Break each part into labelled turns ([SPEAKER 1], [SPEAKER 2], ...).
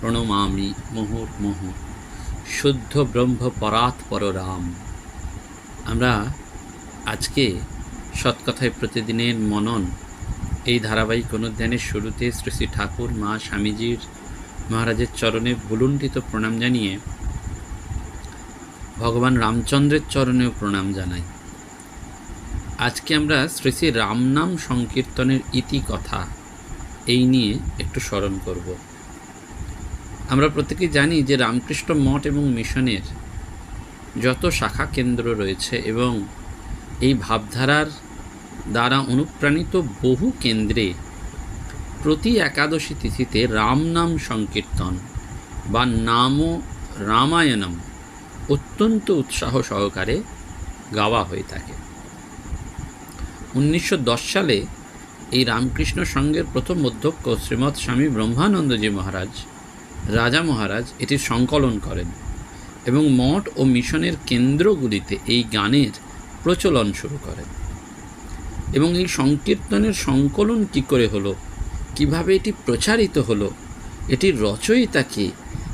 [SPEAKER 1] প্রণমামি মুহুর্মুহ শুদ্ধ ব্রহ্ম পরাৎপর রাম। আমরা আজকে সৎকথায় প্রতিদিনের মনন এই ধারাবাহিক অনুধ্যানের শুরুতে শ্রী শ্রী ঠাকুর, মা স্বামীজির মহারাজের চরণে ভুলুণ্ঠিত প্রণাম জানিয়ে ভগবান রামচন্দ্রের চরণেও প্রণাম জানাই। আজকে আমরা শ্রী শ্রী রামনাম সংকীর্তনের ইতি কথা এই নিয়ে একটু স্মরণ করব। আমরা প্রত্যেকেই জানি যে রামকৃষ্ণ মঠ এবং মিশনের যত শাখা কেন্দ্র রয়েছে এবং এই ভাবধারার দ্বারা অনুপ্রাণিত বহু কেন্দ্রে প্রতি একাদশী তিথিতে রামনাম সংকীর্তন বা নাম রামায়ণম অত্যন্ত উৎসাহ সহকারে গাওয়া হয়ে থাকে। উনিশশো দশ সালে এই রামকৃষ্ণ সংঘের প্রথম অধ্যক্ষ শ্রীমৎ স্বামী ব্রহ্মানন্দজি মহারাজ রাজা মহারাজ এটির সংকলন করেন এবং মঠ ও মিশনের কেন্দ্রগুলিতে এই গানের প্রচলন শুরু করেন। এবং এই সংকীর্তনের সংকলন কি করে হলো, কীভাবে এটি প্রচারিত হলো, এটির রচয়িতা কে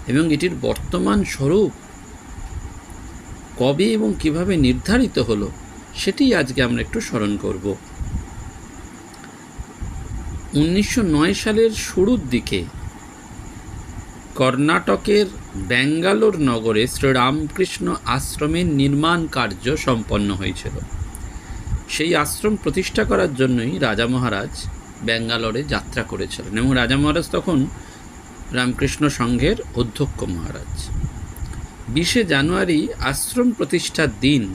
[SPEAKER 1] এবং এটির বর্তমান স্বরূপ কবে এবং কীভাবে নির্ধারিত হলো, সেটি আজকে আমরা একটু স্মরণ করব। উনিশশো নয় সালের শুরুর দিকে কর্ণাটকের ব্যাঙ্গালোর নগরে শ্রীরামকৃষ্ণ আশ্রমের নির্মাণ কার্য সম্পন্ন হয়েছিল। সেই আশ্রম প্রতিষ্ঠা করার জন্যই রাজা মহারাজ ব্যাঙ্গালোরে যাত্রা করেছিলেন এবং রাজা মহারাজ তখন রামকৃষ্ণ সংঘের অধ্যক্ষ মহারাজ। বিশে জানুয়ারি আশ্রম প্রতিষ্ঠার দিন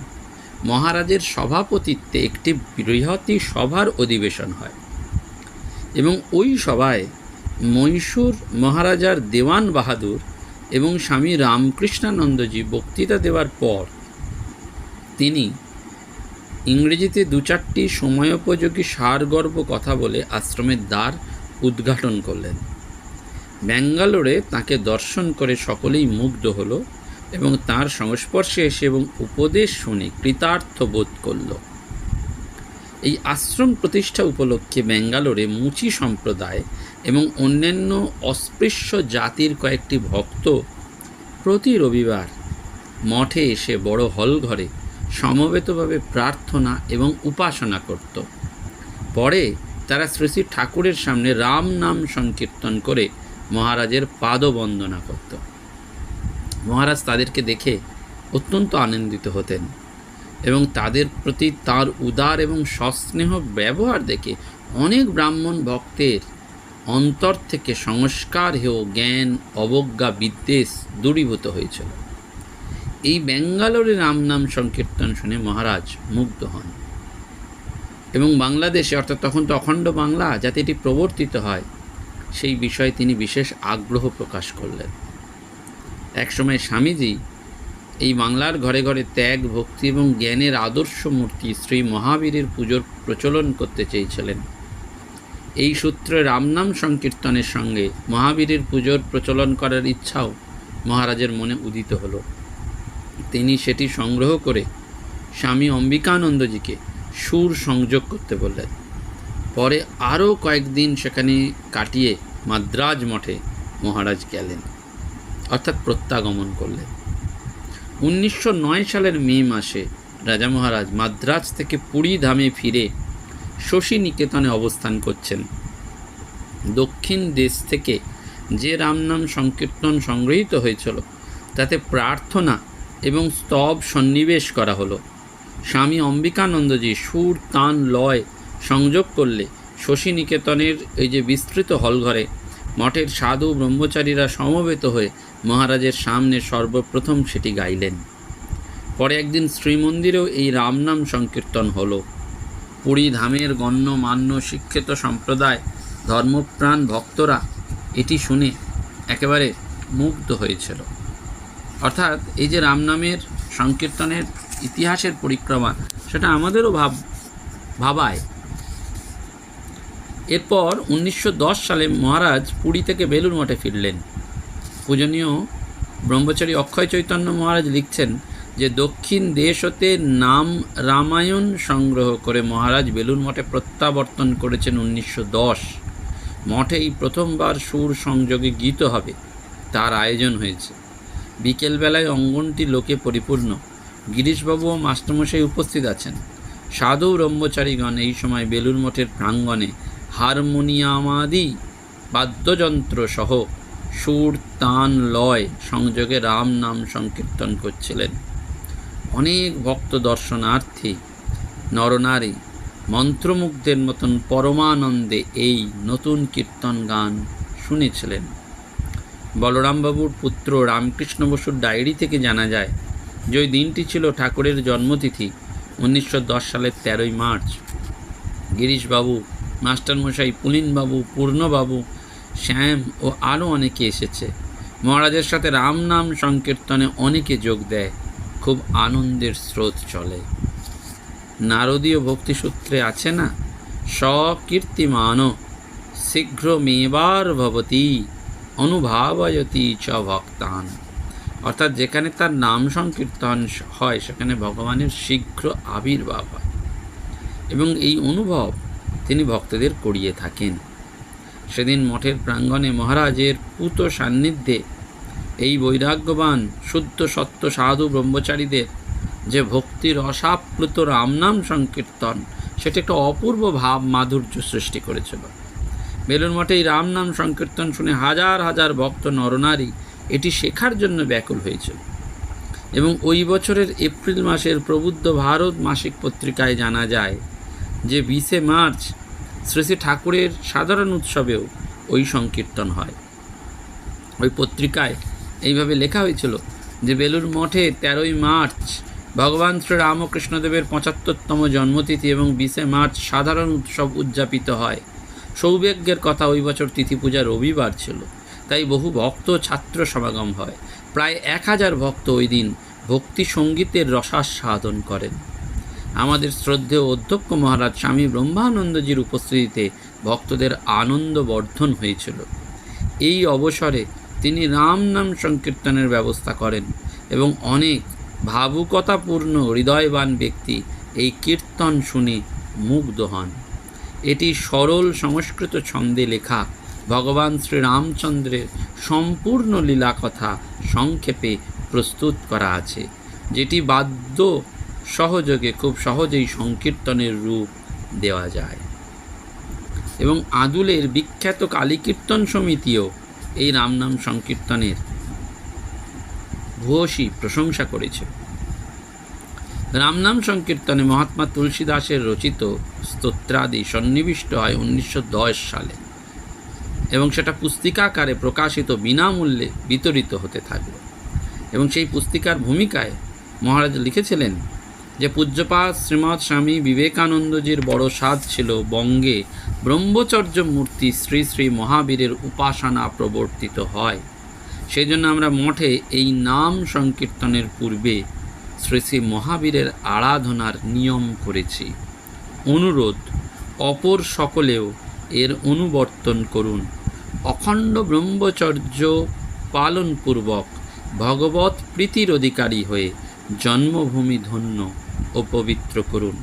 [SPEAKER 1] মহারাজের সভাপতিত্বে একটি বৃহৎই সভার অধিবেশন হয় এবং ওই সভায় মহীশূর মহারাজার দেওয়ান বাহাদুর এবং স্বামী রামকৃষ্ণানন্দজি বক্তৃতা দেওয়ার পর তিনি ইংরেজিতে দু চারটি সময়োপযোগী সারগর্ভ কথা বলে আশ্রমের দ্বার উদ্ঘাটন করলেন। ব্যাঙ্গালোরে তাকে দর্শন করে সকলেই মুগ্ধ হল এবং তার সংস্পর্শে এসে এবং উপদেশ শুনে কৃতার্থ বোধ করল। এই আশ্রম প্রতিষ্ঠা উপলক্ষে ব্যাঙ্গালোরে মুচি সম্প্রদায় এবং অন্যান্য অস্পৃশ্য জাতির কয়েকটি ভক্ত প্রতি রবিবার মঠে এসে বড় হল ঘরে সমবেতভাবে প্রার্থনা এবং উপাসনা করত। পরে তারা শ্রী শ্রী ঠাকুরের সামনে রাম নাম সংকীর্তন করে মহারাজের পাদবন্দনা করত। মহারাজ তাদেরকে দেখে অত্যন্ত আনন্দিত হতেন এবং তাদের প্রতি তার উদার এবং সস্নেহ ব্যবহার দেখে অনেক ব্রাহ্মণ ভক্তের অন্তর থেকে সংস্কার হেয় জ্ঞান অবজ্ঞা বিদ্বেষ দূরীভূত হয়েছিল এই ব্যাঙ্গালোরে রাম নাম সংকীর্তন শুনে মহারাজ মুগ্ধ হন। এবং বাংলাদেশে, অর্থাৎ তখন তো অখণ্ড বাংলা, যাতে এটি প্রবর্তিত হয়, সেই বিষয়ে তিনি বিশেষ আগ্রহ প্রকাশ করলেন। একসময় স্বামীজি এই বাংলার ঘরে ঘরে ত্যাগ, ভক্তি এবং জ্ঞানের আদর্শ মূর্তি শ্রী মহাবীরের পুজোর প্রচলন করতে চেয়েছিলেন। এই সূত্রে রামনাম সংকীর্তনের সঙ্গে মহাবীরের পুজোর প্রচলন করার ইচ্ছাও মহারাজের মনে উদিত হলো। তিনি সেটি সংগ্রহ করে স্বামী অম্বিকানন্দজিকে সুর সংযোগ করতে বললেন। পরে আরও কয়েকদিন সেখানে কাটিয়ে মাদ্রাজ মঠে মহারাজ গেলেন, অর্থাৎ প্রত্যাগমন করলেন। উনিশশো নয় সালের মে মাসে রাজা মহারাজ মাদ্রাজ থেকে পুরী ধামে ফিরে শশী নিকেতনে অবস্থান করছেন। দক্ষিণ দেশ থেকে যে রামনাম সংকীর্তন সংগৃহীত হয়েছিল, তাতে প্রার্থনা এবং স্তব সন্নিবেশ করা হলো। স্বামী অম্বিকানন্দজি সুর তান লয় সংযোগ করলে শশী নিকেতনের এই যে বিস্তৃত হলঘরে মঠের সাধু ব্রহ্মচারীরা সমবেত হয়ে মহারাজের সামনে সর্বপ্রথম সেটি গাইলেন। পরে একদিন শ্রীমন্দিরেও এই রামনাম সংকীর্তন হলো। পুরী ধামের গণ্যমান্য শিক্ষিত সম্প্রদায়, ধর্মপ্রাণ ভক্তরা এটি শুনে একেবারে মুগ্ধ হয়েছিল। অর্থাৎ এই যে রাম নামের সংকীর্তনের ইতিহাসের পরিক্রমা, সেটা আমাদেরও ভাব, ভাবায়। এরপর উনিশশো দশ সালে মহারাজ পুরী থেকে বেলুর মঠে ফিরলেন। পূজনীয় ব্রহ্মচারী অক্ষয় চৈতন্য মহারাজ লিখছেন যে দক্ষিণ দেশ হতে নাম রামায়ণ সংগ্রহ করে মহারাজ বেলুর মঠে প্রত্যাবর্তন করেছেন উনিশশো দশ। মঠে এই প্রথমবার সুর সংযোগে গীত হবে, তার আয়োজন হয়েছে। বিকেলবেলায় অঙ্গনটি লোকে পরিপূর্ণ। গিরিশবাবু ও মাস্টারমশাই উপস্থিত আছেন। সাধু ব্রহ্মচারীগণ এই সময় বেলুর মঠের প্রাঙ্গণে হারমোনিয়ামাদি, বাদ্যযন্ত্র সহ সুর, তান, লয় সংযোগে রাম নাম সংকীর্তন করছিলেন। অনেক ভক্ত দর্শনার্থী, নরনারী, মন্ত্রমুগ্ধের মতন পরমানন্দে এই নতুন কীর্তন গান শুনেছিলেন। বলরামবাবুর পুত্র রামকৃষ্ণ বসুর ডায়েরি থেকে জানা যায় যে ওই দিনটি ছিল ঠাকুরের জন্মতিথি, উনিশশো দশ সালের তেরোই মার্চ। গিরিশবাবু, মাস্টারমশাই পুলিনবাবু, পূর্ণবাবু, শ্যাম ও আরও অনেকে এসেছে। মহারাজের সাথে রাম নাম সংকীর্তনে অনেকে যোগ দেয়। খুব আনন্দের স্রোত চলে। নারদীয় ভক্তিসূত্রে আছে না স্বকীর্তিমান শীঘ্র মেবার ভবতি, অনুভাবয়তি চ ভক্তান। অর্থাৎ যেখানে তার নাম সংকীর্তন হয়, সেখানে ভগবানের শীঘ্র আবির্ভাব হয়। এবং এই অনুভব তিনি ভক্তদের করিয়ে থাকেন। সেদিন মঠের প্রাঙ্গণে মহারাজের পুত সান্নিধ্যে এই বৈরাগ্যবান, শুদ্ধ, সত্য, সাধু, ব্রহ্মচারীদের যে ভক্তির অসাপ্লুত রামনাম সংকীর্তন, সেটা একটা অপূর্ব ভাব মাধুর্য সৃষ্টি করেছিল বেলুর মঠে এই রাম নাম সংকীর্তন শুনে হাজার হাজার ভক্ত নরনারী এটি শেখার জন্য ব্যাকুল হয়েছিল এবং ওই বছরের এপ্রিল মাসের প্রবুদ্ধ ভারত মাসিক পত্রিকায় জানা যায় যে বিশে মার্চ শ্রী শ্রী ঠাকুরের সাধারণ উৎসবেও ওই সংকীর্তন হয়। ওই পত্রিকায় এইভাবে লেখা হয়েছিল যে বেলুর মঠে তেরোই মার্চ ভগবান শ্রী রামকৃষ্ণদেবের পঁচাত্তরতম জন্মতিথি এবং বিশে মার্চ সাধারণ উৎসব উদযাপিত হয়। সৌভাগ্যের কথা ওই বছর তিথি পূজা রবিবার ছিল। তাই বহু ভক্ত ছাত্র সমাগম হয়। প্রায় এক হাজার ভক্ত ওই দিন ভক্তি সঙ্গীতের রসাস্বাদন করেন। আমাদের শ্রদ্ধেয় অধ্যক্ষ মহারাজ স্বামী ব্রহ্মানন্দজির উপস্থিতিতে ভক্তদের আনন্দ বর্ধন হয়েছিল। এই অবসরে তিনি রাম নাম সংকীর্তনের ব্যবস্থা করেন এবং অনেক ভাবুকতাপূর্ণ হৃদয়বান ব্যক্তি এই কীর্তন শুনে মুগ্ধ হন। এটি সরল সংস্কৃত ছন্দে লেখা ভগবান শ্রীরামচন্দ্রের সম্পূর্ণ লীলা কথা সংক্ষেপে প্রস্তুত করা আছে, যেটি বাদ্য সহযোগে খুব সহজেই সংকীর্তনের রূপ দেওয়া যায়। এবং আদুলের বিখ্যাত কালী কীর্তন সমিতিও এই রামনাম সংকীর্তনের ভূয়সী প্রশংসা করেছে। রামনাম সংকীর্তনে মহাত্মা তুলসী দাসের রচিত স্তোত্রাদি সন্নিবিষ্ট হয় উনিশশো দশ সালে এবং সেটা পুস্তিকাকারে প্রকাশিত বিনামূল্যে বিতরিত হতে থাকল এবং সেই পুস্তিকার ভূমিকায় মহারাজ লিখেছিলেন যে পূজ্যপাত শ্রীমৎ স্বামী বিবেকানন্দজির বড় সাধ ছিল বঙ্গে ব্রহ্মচর্য মূর্তি শ্রী শ্রী মহাবীরের উপাসনা প্রবর্তিত হয়। সেই জন্য আমরা মঠে এই নাম সংকীর্তনের পূর্বে শ্রী শ্রী মহাবীরের আরাধনার নিয়ম করেছি। অনুরোধ, অপর সকলেও এর অনুবর্তন করুন। অখণ্ড ব্রহ্মচর্য পালনপূর্বক ভগবত প্রীতির অধিকারী হয়ে জন্মভূমি ধন্য ও পবিত্র করুন।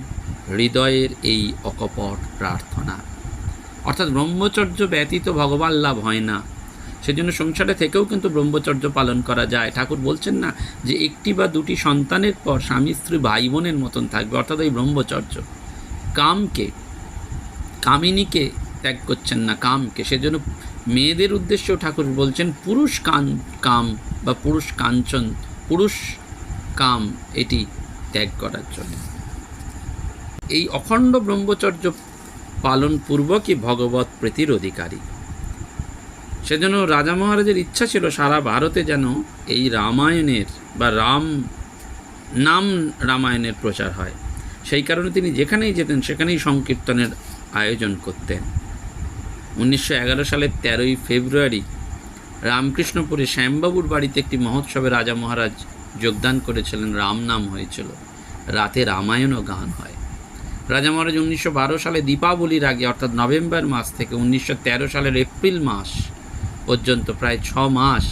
[SPEAKER 1] হৃদয়ের এই অকপট প্রার্থনা। অর্থাৎ ব্রহ্মচর্য ব্যতীত ভগবান লাভ হয় না। সেজন্য সংসারে থেকেও কিন্তু ব্রহ্মচর্য পালন করা যায়। ঠাকুর বলছেন না যে একটি বা দুটি সন্তানের পর স্বামী, স্ত্রী ভাই বোনের মতন থাকবে, অর্থাৎ এই ব্রহ্মচর্য। কামকে, কামিনীকে ত্যাগ করছেন না, কামকে। সেজন্য মেয়েদের উদ্দেশ্যেও ঠাকুর বলছেন, পুরুষ কান, কাম বা পুরুষ কাঞ্চন, পুরুষ কাম, এটি ত্যাগ করার জন্য। এই অখণ্ড ব্রহ্মচর্য পালন পূর্বকই ভগবত প্রীতির অধিকারী সেজন্য রাজা মহারাজের ইচ্ছা ছিল সারা ভারতে যেন এই রামায়ণের বা রাম, নাম রামায়ণের প্রচার হয়। সেই কারণে তিনি যেখানেই যেতেন সেখানেই সংকীর্তনের আয়োজন করতেন। উনিশশো এগারো সালের তেরোই ফেব্রুয়ারি রামকৃষ্ণপুরে শ্যামবাবুর বাড়িতে একটি মহোৎসবে রাজা মহারাজ যোগদান করেছিলেন, রাম নাম হয়েছিল। রাতে রামায়ণও গান হয়। রাজা মহারাজ উনিশশো বারো সালে দীপাবলির আগে, অর্থাৎ নভেম্বর মাস থেকে উনিশশো তেরো সালের এপ্রিল মাস পর্যন্ত, প্রায় ছ মাস,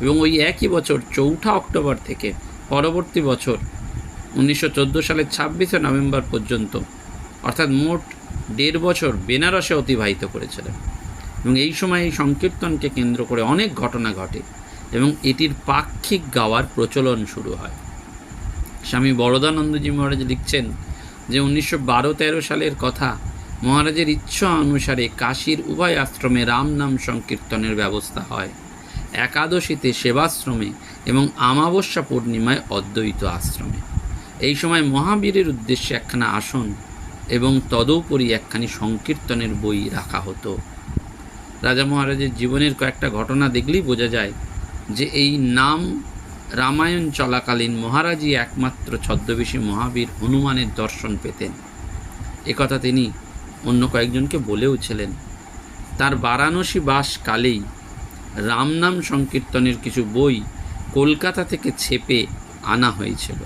[SPEAKER 1] এবং ওই একই বছর চৌঠা অক্টোবর থেকে পরবর্তী বছর উনিশশো চোদ্দ সালের ছাব্বিশে নভেম্বর পর্যন্ত, অর্থাৎ মোট দেড় বছর বেনারসে অতিবাহিত করেছিলেন। এবং এই সময় এই সংকীর্তনকে কেন্দ্র করে অনেক ঘটনা ঘটে, এবং এটির পাক্ষিক গাওয়ার প্রচলন শুরু হয়। স্বামী বরদানন্দজি মহারাজ লিখছেন যে উনিশশো বারো তেরো সালের কথা মহারাজের ইচ্ছা অনুসারে কাশীর উভয় আশ্রমে রাম নাম সংকীর্তনের ব্যবস্থা হয়। একাদশীতে সেবাশ্রমে এবং আমাবস্যা পূর্ণিমায় অদ্বৈত আশ্রমে। এই সময় মহাবীরের উদ্দেশ্যে একখানা আসন এবং তদুপরি একখানি সংকীর্তনের বই রাখা হতো। রাজা মহারাজের জীবনের কয়েকটা ঘটনা দেখলেই বোঝা যায় যে এই নাম রামায়ণ চলাকালীন মহারাজই একমাত্র ছদ্মবেশী মহাবীর হনুমানের দর্শন পেতেন। একথা তিনি অন্য কয়েকজনকে বলেওছিলেন। তার বারাণসী বাস কালেই রামনাম সংকীর্তনের কিছু বই কলকাতা থেকে ছেপে আনা হয়েছিল।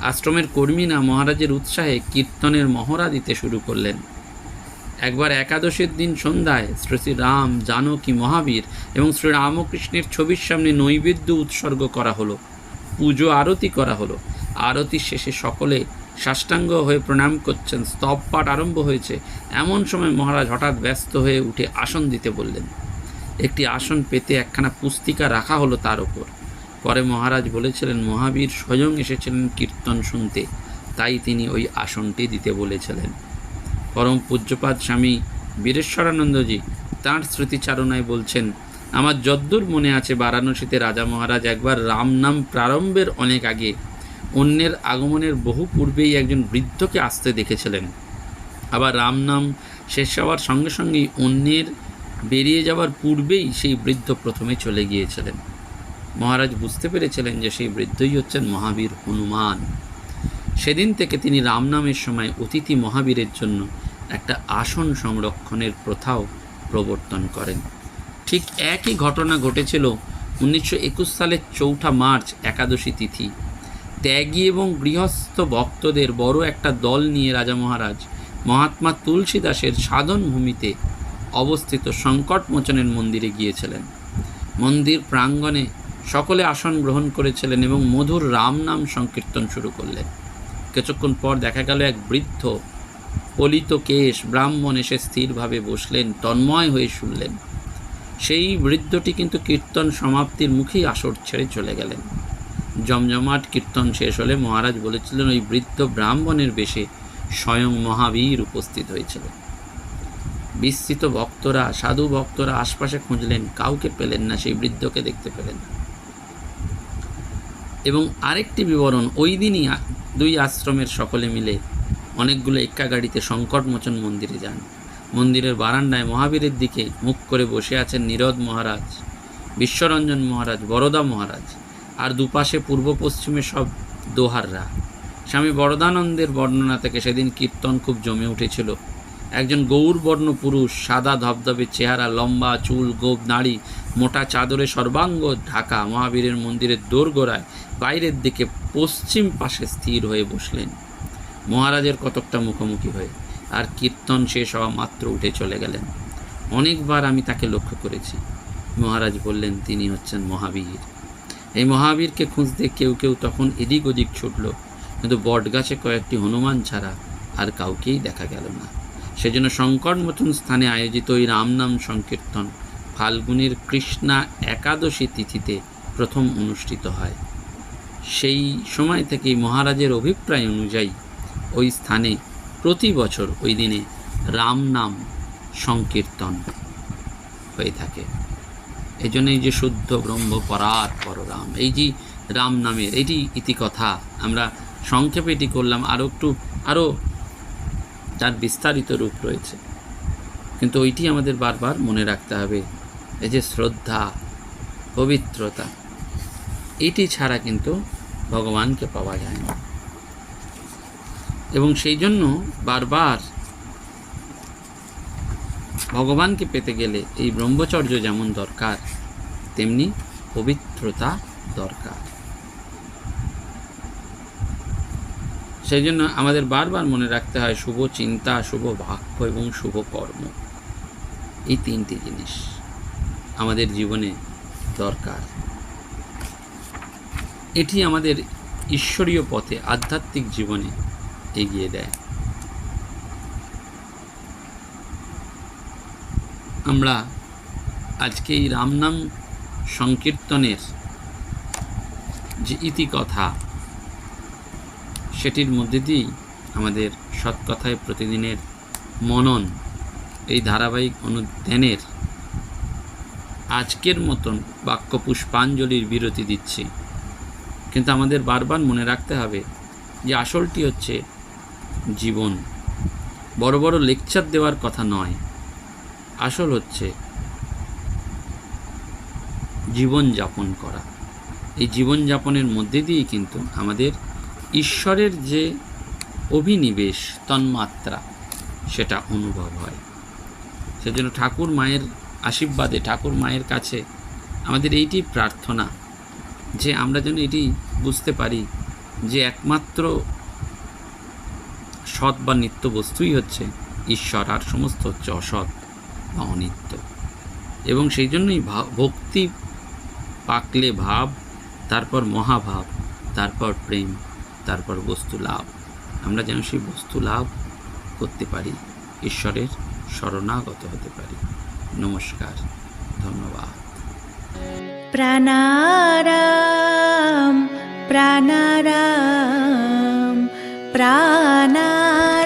[SPEAKER 1] আশ্রমের কর্মীরা মহারাজের উৎসাহে কীর্তনের মহড়া দিতে শুরু করলেন। একবার একাদশের দিন সন্ধ্যায় শ্রী শ্রী রাম, জানকী, মহাবীর এবং শ্রী রামকৃষ্ণের ছবির সামনে নৈবেদ্য উৎসর্গ করা হলো, পুজো আরতি করা হলো। আরতির শেষে সকলে সাষ্টাঙ্গ হয়ে প্রণাম করছেন। স্তব পাঠ আরম্ভ হয়েছে। এমন সময় মহারাজ হঠাৎ ব্যস্ত হয়ে উঠে আসন দিতে বললেন। একটি আসন পেতে একখানা পুস্তিকা রাখা হলো তার ওপর। পরে মহারাজ বলেছিলেন, মহাবীর স্বয়ং এসেছিলেন কীর্তন শুনতে। তাই তিনি ওই আসনটি দিতে বলেছিলেন। পরম পূজ্যপাদ স্বামী বীরেশ্বরানন্দজি তাঁর স্মৃতিচারণায় বলছেন, আমার যদ্দূর মনে আছে বারাণসীতে রাজা মহারাজ একবার রাম নাম প্রারম্ভের অনেক আগে অন্যের আগমনের বহু পূর্বেই একজন বৃদ্ধকে আসতে দেখেছিলেন। আবার রাম নাম শেষ হওয়ার সঙ্গে সঙ্গেই অন্যের বেরিয়ে যাওয়ার পূর্বেই সেই বৃদ্ধ প্রথমে চলে গিয়েছিলেন। মহারাজ বুঝতে পেরেছিলেন যে সেই বৃদ্ধই হচ্ছেন মহাবীর হনুমান। সেদিন থেকে তিনি রাম নামের সময় অতিথি মহাবীরের জন্য একটা আসন সংরক্ষণের প্রথাও প্রবর্তন করেন। ঠিক একই ঘটনা ঘটেছিল উনিশশো একুশ সালের চৌঠা মার্চ একাদশী তিথি। ত্যাগী এবং গৃহস্থ ভক্তদের বড় একটা দল নিয়ে রাজা মহারাজ মহাত্মা তুলসী দাসের সাধন ভূমিতে অবস্থিত সংকটমোচনের মন্দিরে গিয়েছিলেন। মন্দির প্রাঙ্গণে সকলে আসন গ্রহণ করেছিলেন এবং মধুর রাম নাম সংকীর্তন শুরু করলেন। কিছুক্ষণ পর দেখা গেল এক বৃদ্ধ পলিত কেশ ব্রাহ্মণ এসে স্থিরভাবে বসলেন, তন্ময় হয়ে শুনলেন। সেই বৃদ্ধটি কিন্তু কীর্তন সমাপ্তির মুখেই আসর ছেড়ে চলে গেলেন। জমজমাট কীর্তন শেষ হলে মহারাজ বলেছিলেন, ওই বৃদ্ধ ব্রাহ্মণের বেশে স্বয়ং মহাবীর উপস্থিত হয়েছিলেন বিস্মিত ভক্তরা, সাধু ভক্তরা আশপাশে খুঁজলেন, কাউকে পেলেন না, সেই বৃদ্ধকে দেখতে পেলেন এবং আরেকটি বিবরণ, ওই দিনই দুই আশ্রমের সকলে মিলে অনেকগুলো এক্কা গাড়িতে সংকটমোচন মন্দিরে যান। মন্দিরের বারান্দায় মহাবীরের দিকে মুখ করে বসে আছেন নীরদ মহারাজ, বিশ্বরঞ্জন মহারাজ, বরদা মহারাজ আর দুপাশে পূর্ব পশ্চিমে সব দোহাররা। স্বামী বরদানন্দের বর্ণনা থেকে সেদিন কীর্তন খুব জমে উঠেছিল। একজন গৌরবর্ণ পুরুষ, সাদা ধবধবে চেহারা, লম্বা চুল, গোপ, নাড়ি, মোটা চাদরে সর্বাঙ্গ ঢাকা মহাবীরের মন্দিরের দোরগোড়ায় বাইরের দিকে পশ্চিম পাশে স্থির হয়ে বসলেন। মহারাজের কতকটা মুখোমুখি হয়ে আর কীর্তন শেষ হওয়া মাত্র উঠে চলে গেলেন। অনেকবার আমি তাকে লক্ষ্য করেছি। মহারাজ বললেন, তিনি হচ্ছেন মহাবীর। এই মহাবীরকে খুঁজতে কেউ কেউ তখন এদিক ওদিক ছুটল, কিন্তু বটগাছে কয়েকটি হনুমান ছাড়া আর কাউকেই দেখা গেল না। সেজন্য সংকট মতন স্থানে আয়োজিত ওই রামনাম সংকীর্তন ফাল্গুনের কৃষ্ণা একাদশী তিথিতে প্রথম অনুষ্ঠিত হয়। সেই সময় থেকেই মহারাজের অভিপ্রায় অনুযায়ী ওই স্থানে প্রতি বছর ওই দিনে রাম নাম সংকীর্তন হয়ে থাকে। এই জন্য এই যে শুদ্ধ ব্রহ্ম পরার পররাম। এই যে রাম নামের, এটি ইতিকথা। আমরা সংক্ষেপে এটি করলাম আরও একটু আরও তার বিস্তারিত রূপ রয়েছে। কিন্তু ওইটি আমাদের বারবার মনে রাখতে হবে, এই যে শ্রদ্ধা, পবিত্রতা, এটি ছাড়া কিন্তু ভগবানকে পাওয়া যায় না। এবং সেই জন্য বারবার ভগবানকে পেতে গেলে এই ব্রহ্মচর্য যেমন দরকার, তেমনি পবিত্রতা দরকার। সেই জন্য আমাদের বারবার মনে রাখতে হয় শুভ চিন্তা, শুভ বাক্য এবং শুভ কর্ম। এই তিনটি জিনিস আমাদের জীবনে দরকার। এটি আমাদের ঈশ্বরীয় পথে আধ্যাত্মিক জীবনে এগিয়ে দেয়। আমরা আজকে এই রামনাম সংকীর্তনের যে ইতিকথা, সেটির মধ্যে দিয়েই আমাদের সৎকথায় প্রতিদিনের মনন, এই ধারাবাহিক অনুধ্যানের আজকের মতন বাক্য পুষ্পাঞ্জলির বিরতি দিচ্ছি। কিন্তু আমাদের বারবার মনে রাখতে হবে যে আসলটি হচ্ছে জীবন। বড় বড় লেকচার দেওয়ার কথা নয়। আসল হচ্ছে জীবন যাপন করা। এই জীবন যাপনের মধ্যে দিয়েই কিন্তু আমাদের ঈশ্বরের যে অভিনিবেশ, তন্মাত্রা, সেটা অনুভব হয়। সেজন্য ঠাকুর মায়ের আশীর্বাদে, ঠাকুর মায়ের কাছে আমাদের এইটি প্রার্থনা, যে আমরা যেন এটি বুঝতে পারি যে একমাত্র সৎ বা নিত্য বস্তুই হচ্ছে ঈশ্বর আর সমস্ত হচ্ছে অসৎ বা অনিত্য। এবং সেই জন্যই ভক্তি পাকলে ভাব, তারপর মহাভাব, তারপর প্রেম, তারপর বস্তু লাভ। আমরা যেন সেই বস্তু লাভ করতে পারি, ঈশ্বরের শরণাগত হতে পারি। নমস্কার, ধন্যবাদ।
[SPEAKER 2] প্রাণারাম প্রাণারাম। প্রাণারাম